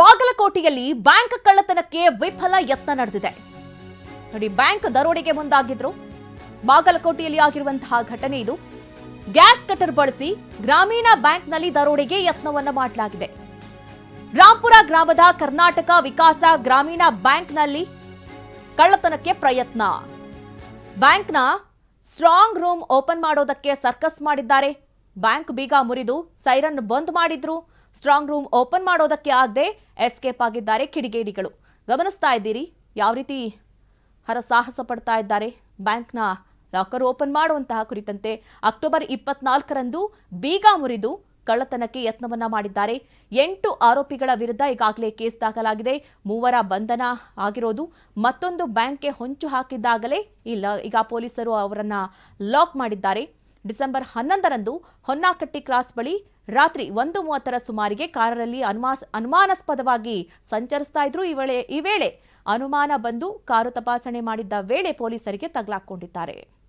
ಬಾಗಲಕೋಟೆಯಲ್ಲಿ ಬ್ಯಾಂಕ್ ಕಳ್ಳತನಕ್ಕೆ ವಿಫಲ ಯತ್ನ ನಡೆದಿದೆ. ನೋಡಿ, ಬ್ಯಾಂಕ್ ದರೋಡೆಗೆ ಮುಂದಾಗಿದ್ರು. ಬಾಗಲಕೋಟೆಯಲ್ಲಿ ಆಗಿರುವಂತಹ ಘಟನೆ ಇದು. ಗ್ಯಾಸ್ ಕಟರ್ ಬಳಸಿ ಗ್ರಾಮೀಣ ಬ್ಯಾಂಕ್ನಲ್ಲಿ ದರೋಡೆಗೆ ಯತ್ನವನ್ನ ಮಾಡಲಾಗಿದೆ. ರಾಂಪುರ ಗ್ರಾಮದ ಕರ್ನಾಟಕ ವಿಕಾಸ ಗ್ರಾಮೀಣ ಬ್ಯಾಂಕ್ನಲ್ಲಿ ಕಳ್ಳತನಕ್ಕೆ ಪ್ರಯತ್ನ. ಬ್ಯಾಂಕ್ನ ಸ್ಟ್ರಾಂಗ್ ರೂಮ್ ಓಪನ್ ಮಾಡೋದಕ್ಕೆ ಸರ್ಕಸ್ ಮಾಡಿದ್ದಾರೆ. ಬ್ಯಾಂಕ್ ಬೀಗ ಮುರಿದು ಸೈರನ್ ಬಂದ್ ಮಾಡಿದ್ರು. ಸ್ಟ್ರಾಂಗ್ ರೂಮ್ ಓಪನ್ ಮಾಡೋದಕ್ಕೆ ಆಗದೆ ಎಸ್ಕೇಪ್ ಆಗಿದ್ದಾರೆ ಕಿಡಿಗೇಡಿಗಳು. ಗಮನಿಸ್ತಾ ಇದ್ದೀರಿ, ಯಾವ ರೀತಿ ಹರಸಾಹಸ ಪಡ್ತಾ ಇದ್ದಾರೆ. ಬ್ಯಾಂಕ್ನ ಲಾಕರ್ ಓಪನ್ ಮಾಡುವಂತಹ ಕುರಿತಂತೆ ಅಕ್ಟೋಬರ್ ಇಪ್ಪತ್ನಾಲ್ಕರಂದು ಬೀಗ ಮುರಿದು ಕಳ್ಳತನಕ್ಕೆ ಯತ್ನವನ್ನ ಮಾಡಿದ್ದಾರೆ. ಎಂಟು ಆರೋಪಿಗಳ ವಿರುದ್ಧ ಈಗಾಗಲೇ ಕೇಸ್ ದಾಖಲಾಗಿದೆ. ಮೂವರ ಬಂಧನ ಆಗಿರೋದು ಮತ್ತೊಂದು ಬ್ಯಾಂಕ್ಗೆ ಹೊಂಚು ಹಾಕಿದ್ದಾಗಲೇ ಇಲ್ಲ, ಈಗ ಪೊಲೀಸರು ಅವರನ್ನ ಲಾಕ್ ಮಾಡಿದ್ದಾರೆ. ಡಿಸೆಂಬರ್ ಹನ್ನೊಂದರಂದು ಹೊನ್ನಾಕಟ್ಟಿ ಕ್ರಾಸ್ ಬಳಿ ರಾತ್ರಿ ಒಂದು ಮೂವತ್ತರ ಸುಮಾರಿಗೆ ಕಾರಲ್ಲಿ ಅನುಮಾ ಅನುಮಾನಾಸ್ಪದವಾಗಿ ಸಂಚರಿಸ್ತಾ ಇದ್ರು. ಈ ವೇಳೆ ಈ ವೇಳೆ ಅನುಮಾನ ಬಂದು ಕಾರು ತಪಾಸಣೆ ಮಾಡಿದ್ದ ವೇಳೆ ಪೊಲೀಸರಿಗೆ ತಗಲಾಕೊಂಡಿದ್ದಾರೆ.